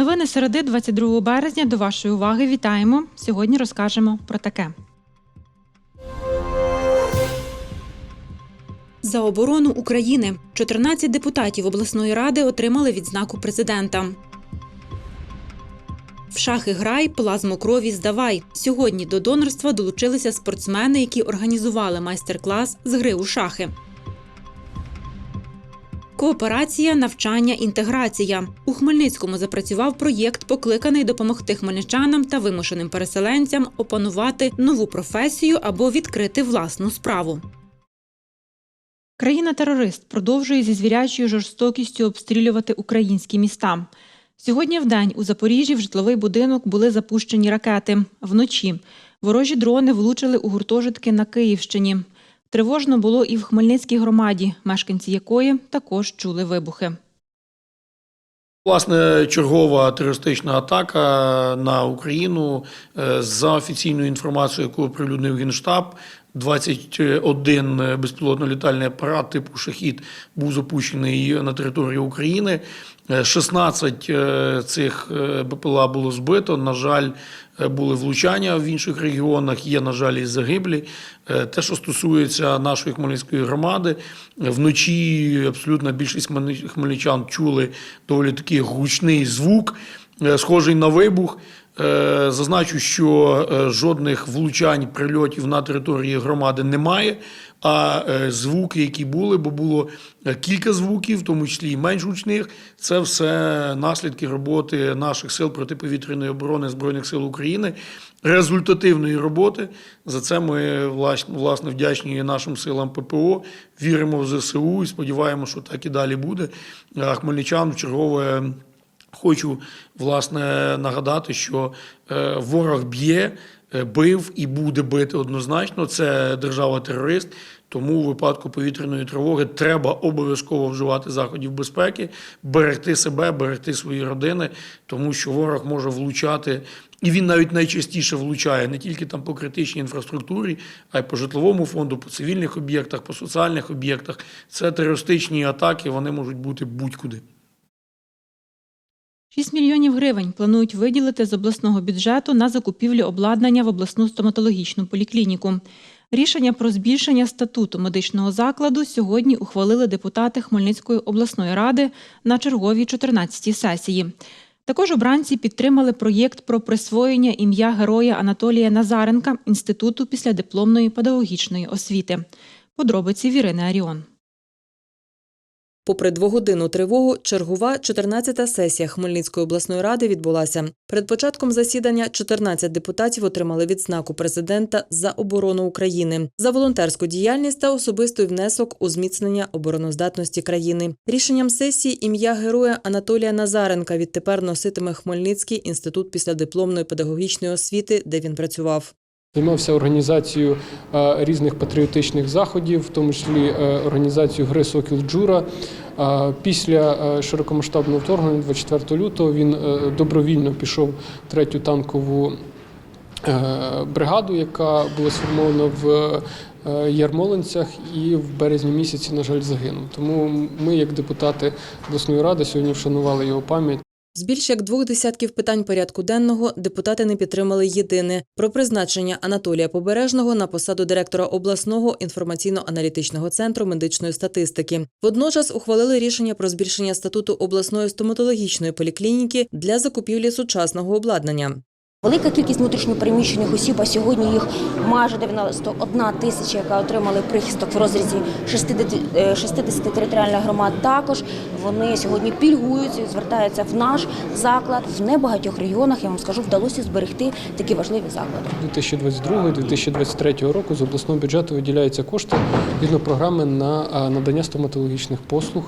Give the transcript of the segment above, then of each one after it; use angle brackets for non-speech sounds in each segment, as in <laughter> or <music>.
Новини середи 22 березня до вашої уваги вітаємо. Сьогодні розкажемо про таке. За оборону України 14 депутатів обласної ради отримали відзнаку президента. В шахи грай, плазму крові здавай. Сьогодні до донорства долучилися спортсмени, які організували майстер-клас з гри у шахи. Кооперація, навчання, інтеграція. У Хмельницькому запрацював проєкт, покликаний допомогти хмельничанам та вимушеним переселенцям опанувати нову професію або відкрити власну справу. Країна-терорист продовжує зі звірячою жорстокістю обстрілювати українські міста. Сьогодні вдень у Запоріжжі в житловий будинок були запущені ракети. Вночі ворожі дрони влучили у гуртожитки на Київщині. Тривожно було і в Хмельницькій громаді, мешканці якої також чули вибухи. Власне, чергова терористична атака на Україну е, за офіційною інформацією, яку оприлюднив Генштаб. 21 безпілотно-літальний апарат типу шахід був запущений на територію України. Е, 16 е, цих е, БПЛА було збито. На жаль, е, були влучання в інших регіонах. Є, на жаль, і загиблі. Е, Те, що стосується нашої хмельницької громади, е, вночі абсолютна більшість хмельничан чули доволі такий гучний звук, е, схожий на вибух. Е, Зазначу, що е, жодних влучань прильотів на території громади немає. А е, звуки, які були, бо було кілька звуків, в тому числі і менш гучних, це все наслідки роботи наших сил протиповітряної оборони Збройних сил України, результативної роботи. За це ми власне вдячні нашим силам ППО. Віримо в ЗСУ і сподіваємося, що так і далі буде. А хмельничан в чергове. Хочу власне нагадати, що е, ворог б'є, е, бив і буде бити однозначно. Це держава-терорист. Тому у випадку повітряної тривоги треба обов'язково вживати заходів безпеки, берегти себе, берегти свої родини, тому що ворог може влучати, і він навіть найчастіше влучає не тільки там по критичній інфраструктурі, а й по житловому фонду, по цивільних об'єктах, по соціальних об'єктах. Це терористичні атаки, вони можуть бути будь-куди. 6 мільйонів гривень планують виділити з обласного бюджету на закупівлю обладнання в обласну стоматологічну поліклініку. Рішення про збільшення статуту медичного закладу сьогодні ухвалили депутати Хмельницької обласної ради на черговій 14-й сесії. Також обранці підтримали проєкт про присвоєння ім'я героя Анатолія Назаренка Інституту післядипломної педагогічної освіти. Подробиці Вірини Аріон. Попри двогодинну тривогу, чергова 14-та сесія Хмельницької обласної ради відбулася. Перед початком засідання 14 депутатів отримали відзнаку президента за оборону України за волонтерську діяльність та особистий внесок у зміцнення обороноздатності країни. Рішенням сесії ім'я героя Анатолія Назаренка відтепер носитиме Хмельницький інститут післядипломної педагогічної освіти, де він працював. Займався організацією е, різних патріотичних заходів, в тому числі е, організацією гри Сокіл Джура. Е, Після широкомасштабного вторгнення 24 лютого він добровільно пішов третю танкову бригаду, яка була сформована в Ярмолинцях і в березні місяці, на жаль, загинув. Тому ми, як депутати обласної ради, сьогодні вшанували його пам'ять. З більш як двох десятків питань порядку денного депутати не підтримали єдине про призначення Анатолія Побережного на посаду директора обласного інформаційно-аналітичного центру медичної статистики. Водночас ухвалили рішення про збільшення статуту обласної стоматологічної поліклініки для закупівлі сучасного обладнання. Велика кількість внутрішньопереміщених осіб, а сьогодні їх майже 91 тисяча, яка отримали прихисток в розрізі 60, е, 60 територіальних громад. Також вони сьогодні пільгують, і звертаються в наш заклад. В небагатьох регіонах, я вам скажу, вдалося зберегти такі важливі заклади. 2022-2023 року з обласного бюджету виділяються кошти згідно програми на надання стоматологічних послуг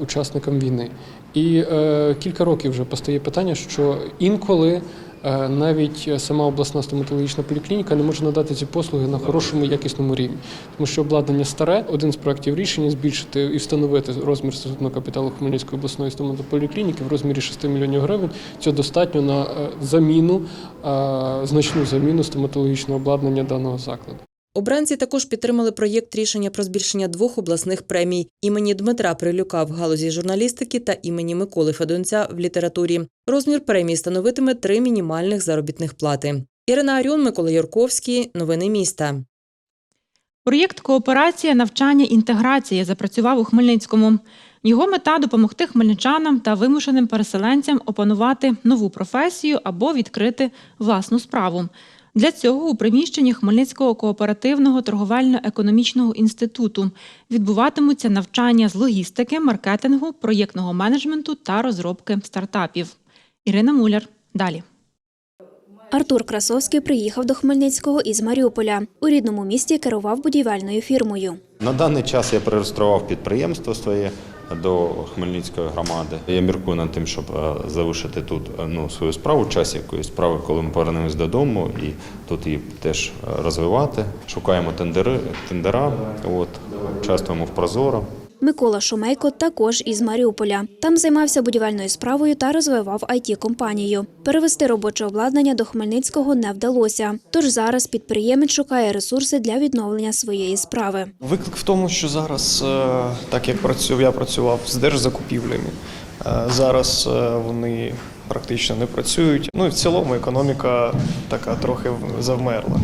учасникам війни. І е, кілька років вже постає питання, що інколи е, навіть е, сама обласна стоматологічна поліклініка не може надати ці послуги на хорошому якісному рівні, тому що обладнання старе. Один з проєктів рішення збільшити і встановити розмір статутного капіталу Хмельницької обласної стоматополіклініки в розмірі 6 мільйонів гривень. Цього достатньо на е, заміну, е, значну заміну стоматологічного обладнання даного закладу. Обранці також підтримали проєкт рішення про збільшення двох обласних премій імені Дмитра Прилюка в галузі журналістики та імені Миколи Федунця в літературі. Розмір премії становитиме три мінімальних заробітних плати. Ірина Аріон, Микола Юрковський. Новини міста. Проєкт Кооперація, навчання, інтеграція запрацював у Хмельницькому. Його мета допомогти хмельничанам та вимушеним переселенцям опанувати нову професію або відкрити власну справу. Для цього у приміщенні Хмельницького кооперативного торговельно-економічного інституту відбуватимуться навчання з логістики, маркетингу, проєктного менеджменту та розробки стартапів. Ірина Муляр. Далі. Артур Красовський приїхав до Хмельницького із Маріуполя. У рідному місті керував будівельною фірмою. На даний час я перереєстрував підприємство своє до Хмельницької громади. Я міркую над тим, щоб е, залишити тут е, ну, свою справу, час якоїсь справи, коли ми повернемось додому, і тут її теж е, розвивати. Шукаємо тендери, тендера, от, участвуємо в Прозоро. Микола Шумейко також із Маріуполя. Там займався будівельною справою та розвивав it компанію Перевести робоче обладнання до Хмельницького не вдалося. Тож зараз підприємець шукає ресурси для відновлення своєї справи. Виклик в тому, що зараз, е, так як працював, я працював з держзакупівлями, е, зараз е, вони практично не працюють. Ну і в цілому економіка така трохи завмерла.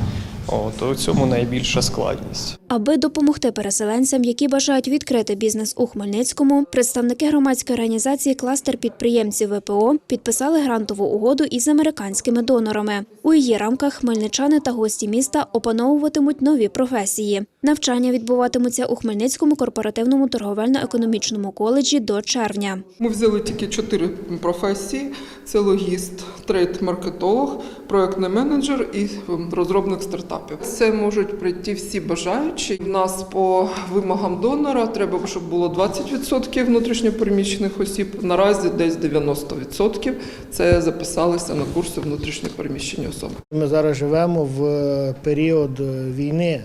От у цьому найбільша складність. Аби допомогти переселенцям, які бажають відкрити бізнес у Хмельницькому, представники громадської організації Кластер підприємців ВПО підписали грантову угоду із американськими донорами. У її рамках хмельничани та гості міста опановуватимуть нові професії. Навчання відбуватимуться у Хмельницькому корпоративному торговельно-економічному коледжі до червня. Ми взяли тільки чотири професії: це логіст, трейд-маркетолог, проектний менеджер і ем, розробник стартапів. Це можуть прийти всі бажаючі. У нас по вимогам донора треба, щоб було 20% внутрішньопереміщених осіб. Наразі десь 90%. Це записалися на курси внутрішньопереміщені особи. Ми зараз живемо в період війни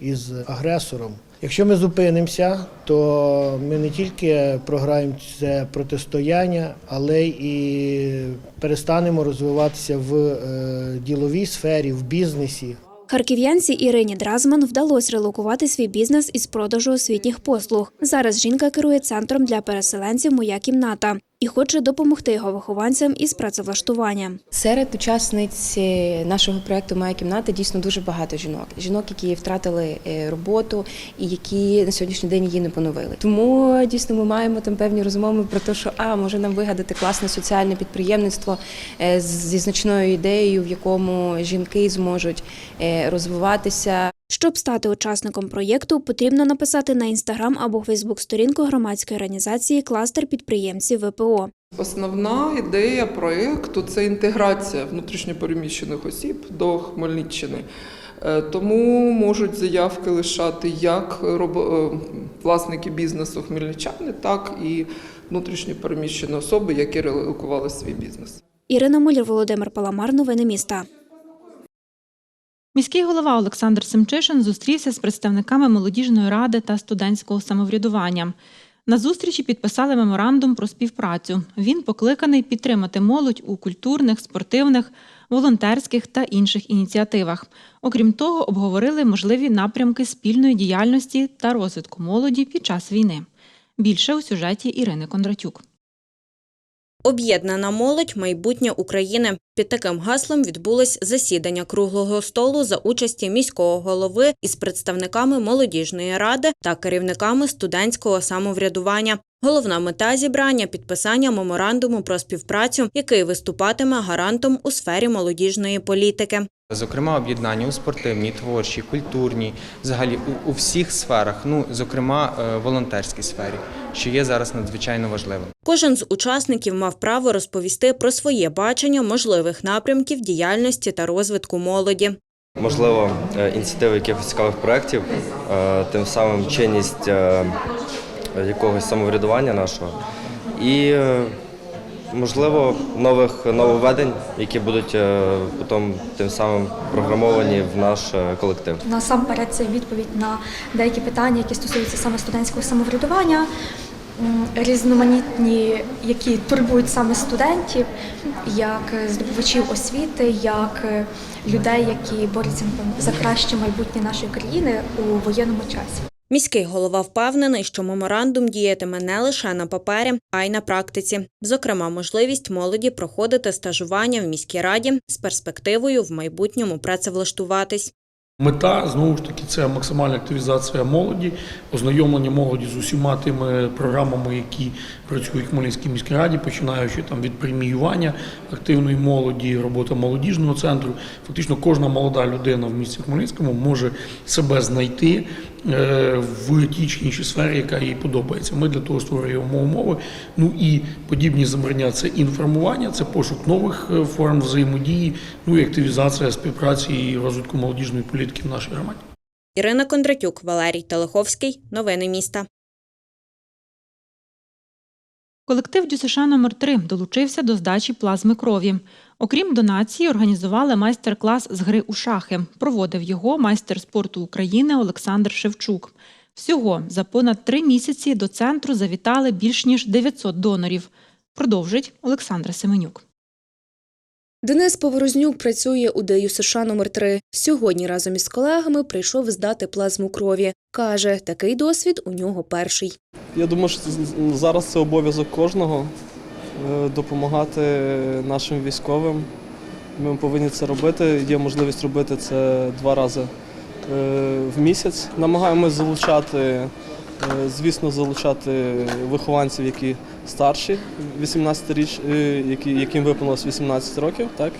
із агресором. Якщо ми зупинимося, то ми не тільки програємо це протистояння, але і перестанемо розвиватися в е, діловій сфері, в бізнесі. Харків'янці Ірині Дразман вдалося релокувати свій бізнес із продажу освітніх послуг. Зараз жінка керує центром для переселенців Моя кімната і хоче допомогти його вихованцям із працевлаштуванням. Серед учасниць нашого проекту Моя кімната дійсно дуже багато жінок. Жінок, які втратили е, роботу і які на сьогоднішній день її не поновили. Тому дійсно ми маємо там певні розмови про те, що а може нам вигадати класне соціальне підприємництво е, зі значною ідеєю, в якому жінки зможуть е, розвиватися. Щоб стати учасником проєкту, потрібно написати на інстаграм або фейсбук сторінку громадської організації Кластер підприємців ВПО. Основна ідея проєкту це інтеграція внутрішньопереміщених осіб до Хмельниччини. Е, Тому можуть заявки лишати як е, власники бізнесу хмельничани, так і внутрішньопереміщені особи, які релокували свій бізнес. Ірина Муляр, Володимир Паламар. Новини міста. Міський голова Олександр Семчишин зустрівся з представниками молодіжної ради та студентського самоврядування. На зустрічі підписали меморандум про співпрацю. Він покликаний підтримати молодь у культурних, спортивних, волонтерських та інших ініціативах. Окрім того, обговорили можливі напрямки спільної діяльності та розвитку молоді під час війни. Більше у сюжеті Ірини Кондратюк. Об'єднана молодь майбутнє України. Під таким гаслом відбулось засідання круглого столу за участі міського голови із представниками молодіжної ради та керівниками студентського самоврядування. Головна мета зібрання підписання меморандуму про співпрацю, який виступатиме гарантом у сфері молодіжної політики. Зокрема, об'єднання у спортивній, творчій, культурній, взагалі у, у всіх сферах, ну зокрема е, волонтерській сфері, що є зараз надзвичайно важливим. Кожен з учасників мав право розповісти про своє бачення можливих напрямків діяльності та розвитку молоді. Можливо, е, ініціативи якихось цікавих проєктів, е, тим самим чинність якогось самоврядування нашого. І, е, можливо, нових нововведень, які будуть е, потім тим самим програмовані в наш е, колектив. Насамперед це відповідь на деякі питання, які стосуються саме студентського самоврядування, різноманітні, які турбують саме студентів, як здобувачів освіти, як людей, які борються за краще майбутнє нашої країни у воєнному часі. Міський голова впевнений, що меморандум діятиме не лише на папері, а й на практиці. Зокрема, можливість молоді проходити стажування в міській раді з перспективою в майбутньому працевлаштуватись. Мета знову ж таки це максимальна активізація молоді, ознайомлення молоді з усіма тими програмами, які працюють в Хмельницькій міській раді, починаючи там від преміювання активної молоді, робота молодіжного центру. Фактично, кожна молода людина в місті Хмельницькому може себе знайти в тій чи іншій сфері, яка їй подобається. Ми для того створюємо умови. Ну і подібні замрання це інформування, це пошук нових е, форм взаємодії, ну і активізація співпраці і розвитку молодіжної політики в нашій громаді. Ірина Кондратюк, Валерій Телеховський. Новини міста. Колектив ДЮСШ номер 3 долучився до здачі плазми крові. Окрім донації, організували майстер-клас з гри у шахи. Проводив його майстер спорту України Олександр Шевчук. Всього за понад три місяці до центру завітали більш ніж 900 донорів. Продовжить Олександра Семенюк. Денис Поворознюк працює у ДЮ США номер 3 Сьогодні разом із колегами прийшов здати плазму крові. Каже, такий досвід у нього перший. Я думаю, що зараз це обов'язок кожного допомагати нашим військовим. Ми повинні це робити. Є можливість робити це два рази е, в місяць. Намагаємось залучати, е, звісно, залучати вихованців, які старші, 18 річ, е, яким виповнилось 18 років. Так?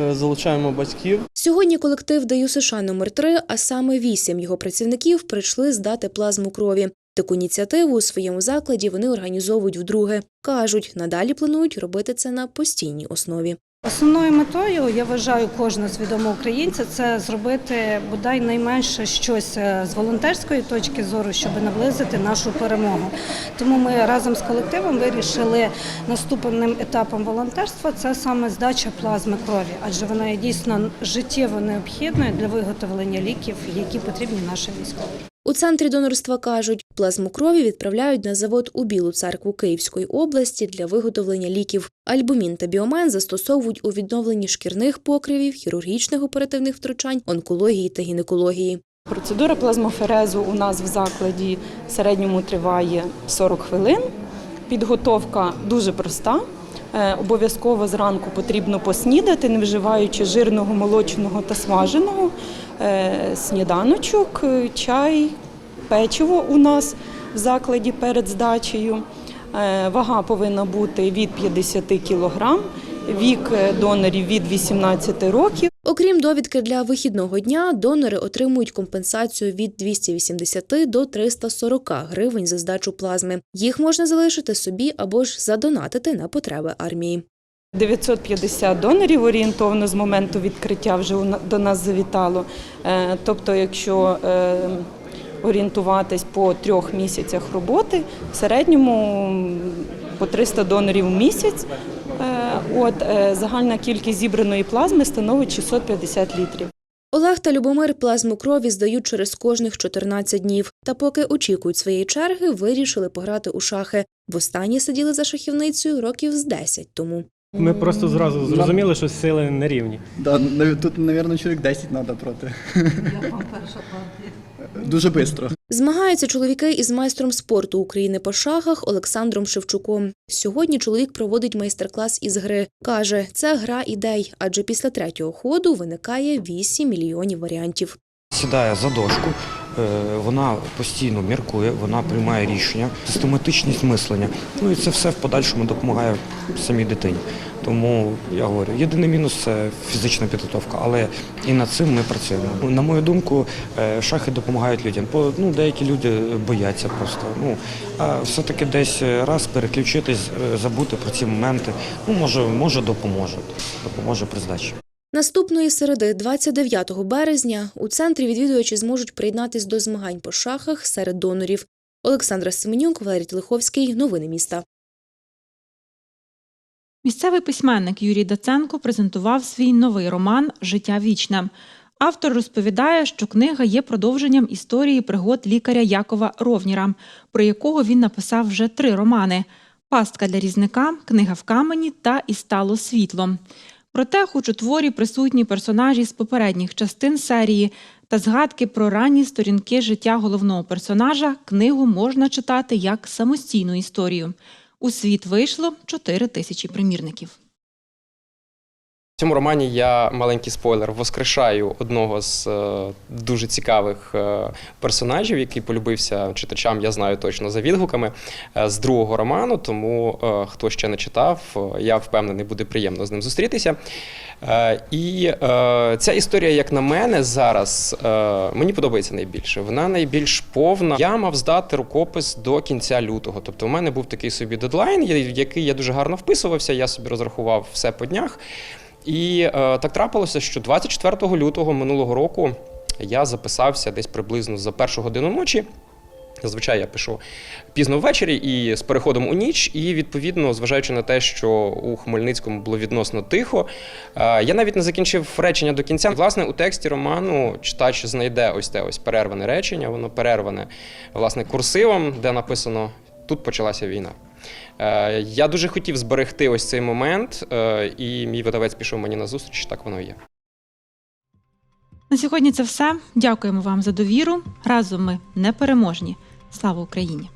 Е, Залучаємо батьків. Сьогодні колектив ДЮ США номер 3 а саме вісім його працівників прийшли здати плазму крові. Таку ініціативу у своєму закладі вони організовують вдруге. Кажуть, надалі планують робити це на постійній основі. Основною метою я вважаю кожного свідомого українця це зробити бодай найменше щось е, з волонтерської точки зору, щоб наблизити нашу перемогу. Тому ми разом з колективом вирішили наступним етапом волонтерства це саме здача плазми крові, адже вона є дійсно життєво необхідною для виготовлення ліків, які потрібні нашим військовим. У центрі донорства кажуть, плазму крові відправляють на завод у Білу церкву Київської області для виготовлення ліків. Альбумін та біомен застосовують у відновленні шкірних покривів, хірургічних оперативних втручань, онкології та гінекології. Процедура плазмоферезу у нас в закладі в середньому триває 40 хвилин. Підготовка дуже проста. Е, Обов'язково зранку потрібно поснідати, не вживаючи жирного, молочного та смаженого. Е, Сніданочок, е, чай, печиво у нас в закладі перед здачею. Е, Вага повинна бути від 50 кг, вік донорів від 18 років. Окрім довідки для вихідного дня, донори отримують компенсацію від 280 до 340 гривень за здачу плазми. Їх можна залишити собі або ж задонатити на потреби армії. 950 донорів орієнтовно з моменту відкриття вже до нас завітало. Е, Тобто, якщо е, орієнтуватись по трьох місяцях роботи, в середньому по 300 донорів в місяць. Е, От загальна кількість зібраної плазми становить 650 літрів. Олег та Любомир плазму крові здають через кожних 14 днів. Та поки очікують своєї черги, вирішили пограти у шахи. Востаннє сиділи за шахівницею років з 10 тому. Ми просто зразу зрозуміли, що сили не рівні. Да, тут, мабуть, чоловік 10 треба проти. <laughs> Дуже швидко. Змагаються чоловіки із майстром спорту України по шахах Олександром Шевчуком. Сьогодні чоловік проводить майстер-клас із гри. Каже, це гра ідей, адже після третього ходу виникає 8 мільйонів варіантів. Сідає за дошку, вона постійно міркує, вона приймає рішення, систематичність мислення. Ну і це все в подальшому допомагає самій дитині. Тому я говорю, єдиний мінус це фізична підготовка, але і над цим ми працюємо. На мою думку, е, шахи допомагають людям. Ну, деякі люди бояться просто. Ну а все-таки десь раз переключитись, е, забути про ці моменти. Ну може, може допоможе. Допоможе при здачі. Наступної середи, 29 березня, у центрі відвідувачі зможуть приєднатись до змагань по шахах серед донорів. Олександра Семенюк, Валерій Телеховський. Новини міста. Місцевий письменник Юрій Даценко презентував свій новий роман Життя вічне. Автор розповідає, що книга є продовженням історії пригод лікаря Якова Ровніра, про якого він написав вже три романи: Пастка для різника, Книга в камені та І стало світло. Проте, хоч у творі присутні персонажі з попередніх частин серії та згадки про ранні сторінки життя головного персонажа, книгу можна читати як самостійну історію. У світ вийшло 4 тисячі примірників. В цьому романі я маленький спойлер воскрешаю одного з е, дуже цікавих е, персонажів, який полюбився читачам, я знаю точно за відгуками е, з другого роману. Тому е, хто ще не читав, е, я впевнений, буде приємно з ним зустрітися. Е, і е, ця історія, як на мене, зараз е, мені подобається найбільше. Вона найбільш повна. Я мав здати рукопис до кінця лютого. Тобто, у мене був такий собі дедлайн, який я дуже гарно вписувався. Я собі розрахував все по днях. І е, так трапилося, що 24 лютого минулого року я записався десь приблизно за першу годину ночі. Зазвичай я пишу пізно ввечері і з переходом у ніч, і відповідно, зважаючи на те, що у Хмельницькому було відносно тихо, е, я навіть не закінчив речення до кінця. Власне, у тексті роману читач знайде ось те ось перерване речення. Воно перерване власне курсивом, де написано Тут почалася війна. Е, я дуже хотів зберегти ось цей момент, е, і мій видавець пішов мені на зустріч. Так воно і є. На сьогодні це все. Дякуємо вам за довіру. Разом ми непереможні. Слава Україні!